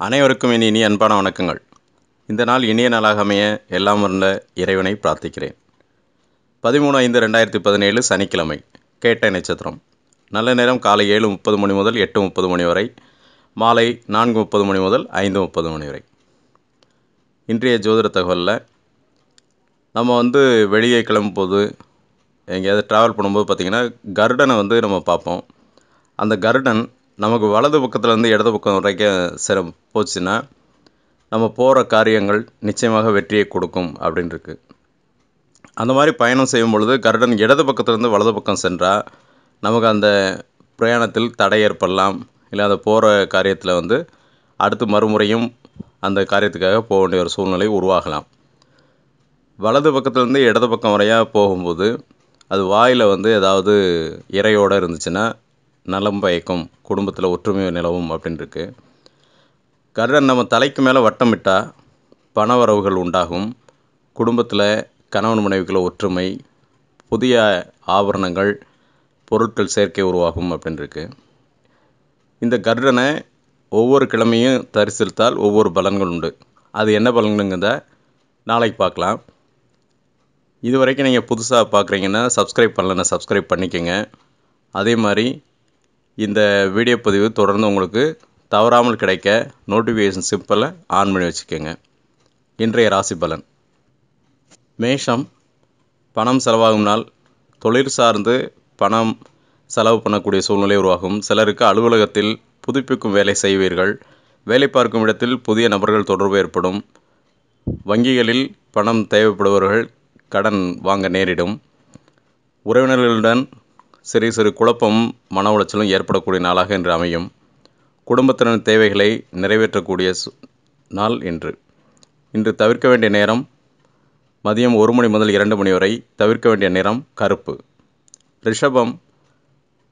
அனைவருக்கும் இனி இனி அன்பான வணக்கங்கள். இந்த நாள் இனிய நாளாக அமைய எல்லாம் வந்த இறைவனை பிரார்த்திக்கிறேன். பதிமூணு ஐந்து ரெண்டாயிரத்தி பதினேழு சனிக்கிழமை கேட்ட நட்சத்திரம். நல்ல நேரம் காலை ஏழு முப்பது மணி முதல் எட்டு முப்பது மணி வரை மாலை நான்கு முப்பது மணி முதல் ஐந்து முப்பது மணி வரை. இன்றைய ஜோதிட தகவலில் நம்ம வந்து வெளியே கிளம்பும்போது எங்கேயாவது ட்ராவல் பண்ணும்போது பார்த்திங்கன்னா கருடனை வந்து நம்ம பார்ப்போம். அந்த கருடன் நமக்கு வலது பக்கத்துலேருந்து இடது பக்கம் வரைக்கும் சிற போச்சுன்னா நம்ம போகிற காரியங்கள் நிச்சயமாக வெற்றியை கொடுக்கும் அப்படின்ருக்கு. அந்த மாதிரி பயணம் செய்யும் பொழுது கருடன் இடது பக்கத்துலேருந்து வலது பக்கம் சென்றால் நமக்கு அந்த பிரயாணத்தில் தடை ஏற்படலாம். இல்லை அதை போகிற காரியத்தில் வந்து அடுத்து மறுமுறையும் அந்த காரியத்துக்காக போக வேண்டிய ஒரு சூழ்நிலை உருவாகலாம். வலது பக்கத்துலேருந்து இடது பக்கம் வரையாக போகும்போது அது வாயில் வந்து ஏதாவது இறையோடு இருந்துச்சுன்னா நலம் பயக்கும் குடும்பத்தில் ஒற்றுமை நிலவும் அப்படின்னு இருக்கு கருடன் நம்ம தலைக்கு மேலே வட்டமிட்டால் பணவரவுகள் உண்டாகும். குடும்பத்தில் கணவன் மனைவிக்குள்ள ஒற்றுமை புதிய ஆபரணங்கள் பொருட்கள் சேர்க்கை உருவாகும் அப்படின்ருக்கு. இந்த கருடனை ஒவ்வொரு கிழமையும் தரிசித்தால் ஒவ்வொரு பலன்கள் உண்டு. அது என்ன பலன்களுங்கிறத நாளைக்கு பார்க்கலாம். இது வரைக்கும் நீங்கள் புதுசாக பார்க்குறீங்கன்னா சப்ஸ்கிரைப் பண்ணலன்னா சப்ஸ்கிரைப் பண்ணிக்கோங்க. அதே மாதிரி இந்த வீடியோ பதிவு தொடர்ந்து உங்களுக்கு தவறாமல் கிடைக்க நோட்டிஃபிகேஷன் சிம்பிளை ஆன் பண்ணி வச்சுக்கோங்க. இன்றைய ராசி பலன். மேஷம் பணம் செலவாகும் நாள். தொழில் சார்ந்து பணம் செலவு பண்ணக்கூடிய சூழ்நிலை உருவாகும். சிலருக்கு அலுவலகத்தில் புதுப்பிக்கும் வேலை செய்வீர்கள். வேலை பார்க்கும் இடத்தில் புதிய நபர்கள் தொடர்பு ஏற்படும். வங்கிகளில் பணம் தேவைப்படுபவர்கள் கடன் வாங்க நேரிடும். உறவினர்களுடன் சிறு சிறு குழப்பமும் மன உளைச்சலும் ஏற்படக்கூடிய நாளாக இன்று அமையும். குடும்பத்தினர் தேவைகளை நிறைவேற்றக்கூடிய சு- நாள் இன்று. இன்று தவிர்க்க வேண்டிய நேரம் மதியம் ஒரு மணி முதல் இரண்டு மணி வரை தவிர்க்க வேண்டிய நிறம் கருப்பு. ரிஷபம்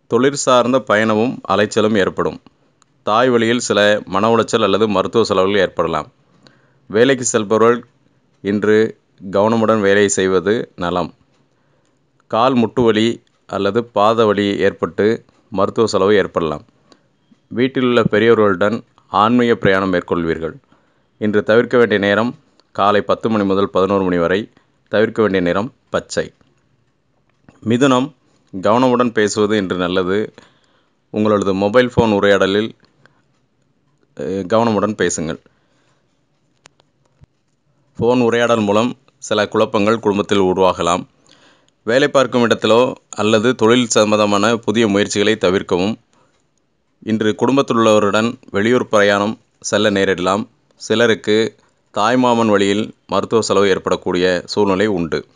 தொழிற் சார்ந்த பயணமும் அலைச்சலும் ஏற்படும். தாய் வழியில் சில மன உளைச்சல் அல்லது மருத்துவ செலவுகள் ஏற்படலாம். வேலைக்கு செல்பவர்கள் இன்று கவனமுடன் வேலையை செய்வது நலம். கால் முட்டு வலி அல்லது பாத வலி ஏற்பட்டு மருத்துவ செலவு ஏற்படலாம். வீட்டில் உள்ள பெரியவர்களுடன் ஆன்மீக பிரயாணம் மேற்கொள்வீர்கள். இன்று தவிர்க்க வேண்டிய நேரம் காலை பத்து மணி முதல் பதினோரு மணி வரை தவிர்க்க வேண்டிய நேரம் பச்சை. மிதுனம் கவனமுடன் பேசுவது இன்று நல்லது. உங்களது மொபைல் ஃபோன் உரையாடலில் கவனமுடன் பேசுங்கள். ஃபோன் உரையாடல் மூலம் சில குழப்பங்கள் குடும்பத்தில் உருவாகலாம். வேலை பார்க்கும் இடத்திலோ அல்லது தொழில் சம்பந்தமான புதிய முயற்சிகளை தவிர்க்கவும். இன்று குடும்பத்தில் உள்ளவருடன் வெளியூர் பிரயாணம் செல்ல நேரிடலாம். சிலருக்கு தாய்மாமன் வழியில் மருத்துவ செலவு ஏற்படக்கூடிய சூழ்நிலை உண்டு.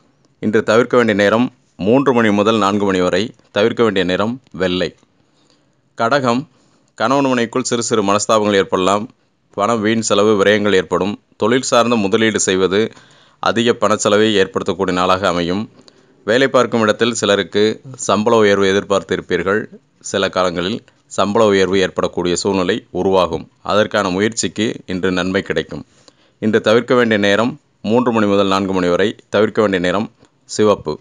இன்று தவிர்க்க வேண்டிய நேரம் மூன்று மணி முதல் நான்கு மணி வரை தவிர்க்க வேண்டிய நேரம் வெள்ளை. கடகம் கணவன் மனைக்குள் சிறு சிறு மனஸ்தாபங்கள் ஏற்படலாம். பணம் வீண் செலவு விரயங்கள் ஏற்படும். தொழில் சார்ந்த முதலீடு செய்வது அதிக பணச்செலவை ஏற்படுத்தக்கூடிய நாளாக அமையும். வேலை பார்க்கும் இடத்தில் சிலருக்கு சம்பள உயர்வு எதிர்பார்த்திருப்பீர்கள். சில காலங்களில் சம்பள உயர்வு ஏற்படக்கூடிய சூழ்நிலை உருவாகும். அதற்கான முயற்சிக்கு இன்று நன்மை கிடைக்கும். இன்று தவிர்க்க வேண்டிய நேரம் மூன்று மணி முதல் நான்கு மணி வரை தவிர்க்க வேண்டிய நேரம் சிவப்பு.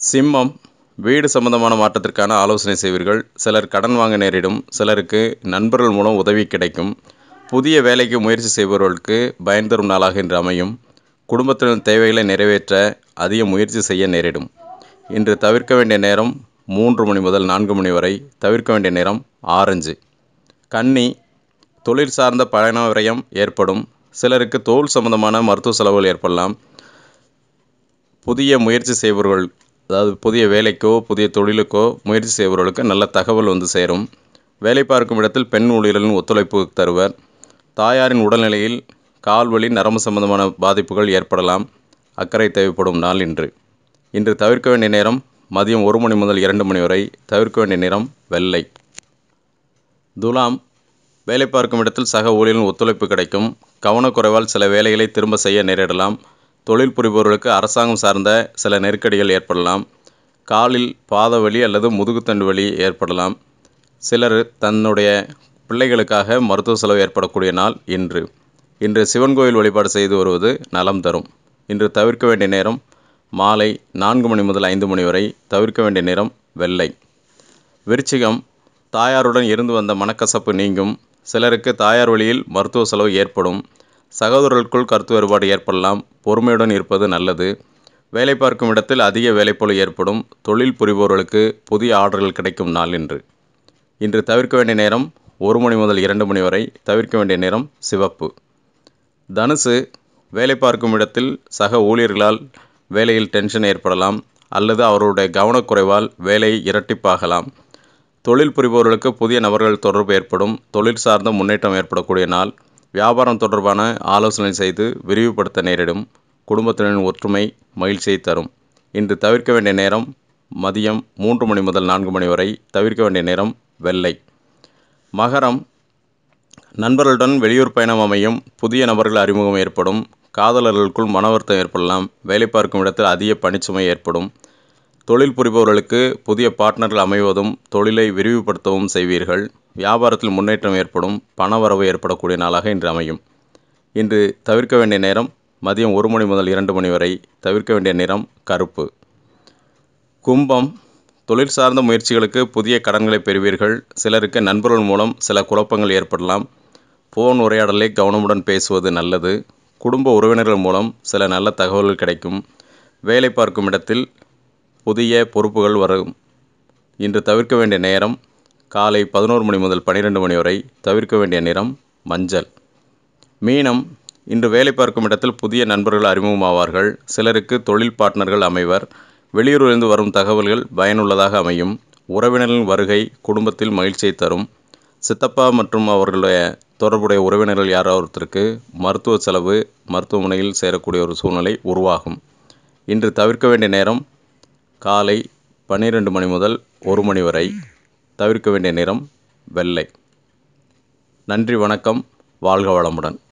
சிம்மம் வீடு சம்பந்தமான மாற்றத்திற்கான ஆலோசனை செய்வீர்கள். சிலர் கடன் வாங்க நேரிடும். சிலருக்கு நண்பர்கள் மூலம் உதவி கிடைக்கும். புதிய வேலைக்கு முயற்சி செய்பவர்களுக்கு பயன் தரும் நாளாக இன்று அமையும். குடும்பத்தினர் தேவைகளை நிறைவேற்ற அதிக முயற்சி செய்ய நேரிடும். இன்று தவிர்க்க வேண்டிய நேரம் மூன்று மணி முதல் நான்கு மணி வரை தவிர்க்க வேண்டிய நேரம் ஆரஞ்சு. கன்னி தொழில் சார்ந்த பயண விரயம் ஏற்படும். சிலருக்கு தோல் சம்பந்தமான மருத்துவ செலவுகள் ஏற்படலாம். புதிய முயற்சி செய்பவர்கள் அதாவது புதிய வேலைக்கோ புதிய தொழிலுக்கோ முயற்சி செய்பவர்களுக்கு நல்ல தகவல் வந்து சேரும். வேலை பார்க்கும் இடத்தில் பெண் ஊழியர்களின் ஒத்துழைப்பு தருவர். தாயாரின் உடல்நிலையில் கால்வழி நரம்பு சம்பந்தமான பாதிப்புகள் ஏற்படலாம். அக்கறை தேவைப்படும் நாள் இன்று. இன்று தவிர்க்க வேண்டிய நேரம் மதியம் ஒரு மணி முதல் இரண்டு மணி வரை தவிர்க்க வேண்டிய நேரம் வெள்ளை. துலாம் வேலை பார்க்கும் இடத்தில் சக ஊழியர்களின் ஒத்துழைப்பு கிடைக்கும். கவனக்குறைவால் சில வேலைகளை திரும்ப செய்ய நேரிடலாம். தொழில் புரிபவர்களுக்கு அரசாங்கம் சார்ந்த சில நெருக்கடிகள் ஏற்படலாம். காலில் பாத வலி அல்லது முதுகுத்தண்டு வலி ஏற்படலாம். சிலர் தன்னுடைய பிள்ளைகளுக்காக மருத்துவ செலவு ஏற்படக்கூடிய நாள் இன்று. இன்று சிவன் கோயில் வழிபாடு செய்து வருவது நலம் தரும். இன்று தவிர்க்க வேண்டிய நேரம் மாலை நான்கு மணி முதல் ஐந்து மணி வரை தவிர்க்க வேண்டிய நேரம் வெள்ளை. விருச்சிகம் தாயாருடன் இருந்து வந்த மனக்கசப்பு நீங்கும். சிலருக்கு தாயார் வழியில் மருத்துவ செலவு ஏற்படும். சகோதரர்களுக்குள் கருத்து வேறுபாடு ஏற்படலாம். பொறுமையுடன் இருப்பது நல்லது. வேலை பார்க்கும் இடத்தில் அதிக வேலைப்பளு ஏற்படும். தொழில் புரிபவர்களுக்கு புதிய ஆர்டர்கள் கிடைக்கும் நாள் இன்று. இன்று தவிர்க்க வேண்டிய நேரம் ஒரு மணி முதல் இரண்டு மணி வரை தவிர்க்க வேண்டிய நேரம் சிவப்பு. தனுசு வேலை பார்க்கும் இடத்தில் சக ஊழியர்களால் வேலையில் டென்ஷன் ஏற்படலாம் அல்லது அவருடைய கவனக்குறைவால் வேலை இரட்டிப்பாகலாம். தொழில் புரிபவர்களுக்கு புதிய நபர்கள் தொடர்பு ஏற்படும் தொழில் சார்ந்த முன்னேற்றம் ஏற்படக்கூடிய நாள் வியாபாரம் தொடர்பான ஆலோசனை செய்து விரிவுபடுத்த நேரிடும் குடும்பத்தினரின் ஒற்றுமை மகிழ்ச்சியை தரும். இன்று தவிர்க்க வேண்டிய நேரம் மதியம் மூன்று மணி முதல் நான்கு மணி வரை தவிர்க்க வேண்டிய நேரம் வெள்ளை. மகரம் நண்பர்களுடன் வெளியூர் பயணம் அமையும் புதிய நபர்கள் அறிமுகம் ஏற்படும். காதலர்களுக்குள் மனவருத்தம் ஏற்படலாம். வேலை பார்க்கும் இடத்தில் அதிக பணிச்சுமை ஏற்படும். தொழில் புரிபவர்களுக்கு புதிய பார்ட்னர்கள் அமைவதும் தொழிலை விரிவுபடுத்தவும் செய்வீர்கள். வியாபாரத்தில் முன்னேற்றம் ஏற்படும். பணவரவு ஏற்படக்கூடிய நாளாக இன்று அமையும். இன்று தவிர்க்க வேண்டிய நேரம் மதியம் ஒரு மணி முதல் இரண்டு மணி வரை தவிர்க்க வேண்டிய நிறம் கருப்பு. கும்பம். தொழில் சார்ந்த முயற்சிகளுக்கு புதிய கடன்களை பெறுவீர்கள். சிலருக்கு நண்பர்கள் மூலம் சில குழப்பங்கள் ஏற்படலாம். ஃபோன் உரையாடலை கவனமுடன் பேசுவது நல்லது. குடும்ப உறவினர்கள் மூலம் சில நல்ல தகவல்கள் கிடைக்கும். வேலை பார்க்கும் இடத்தில் புதிய பொறுப்புகள் வரும். இன்று தவிர்க்க வேண்டிய நேரம் காலை பதினோரு மணி முதல் பன்னிரெண்டு மணி வரை தவிர்க்க வேண்டிய நிறம் மஞ்சள். மீனம் இன்று வேலை பார்க்கும் இடத்தில் புதிய நண்பர்கள் அறிமுகமாவார்கள். சிலருக்கு தொழில் பார்ட்னர்கள் அமைவர். வெளியூரிலிருந்து வரும் தகவல்கள் பயனுள்ளதாக அமையும். உறவினர்களின் வருகை குடும்பத்தில் மகிழ்ச்சியை தரும். சித்தப்பா மற்றும் அவர்களுடைய தொடர்புடைய உறவினர்கள் யாராவதற்கு மருத்துவ செலவு மருத்துவமனையில் சேரக்கூடிய ஒரு சூழ்நிலை உருவாகும். இன்று தவிர்க்க வேண்டிய நேரம் காலை பன்னிரெண்டு மணி முதல் ஒரு மணி வரை தவிர்க்க வேண்டிய நிறம் வெள்ளை. நன்றி வணக்கம் வாழ்க வளமுடன்.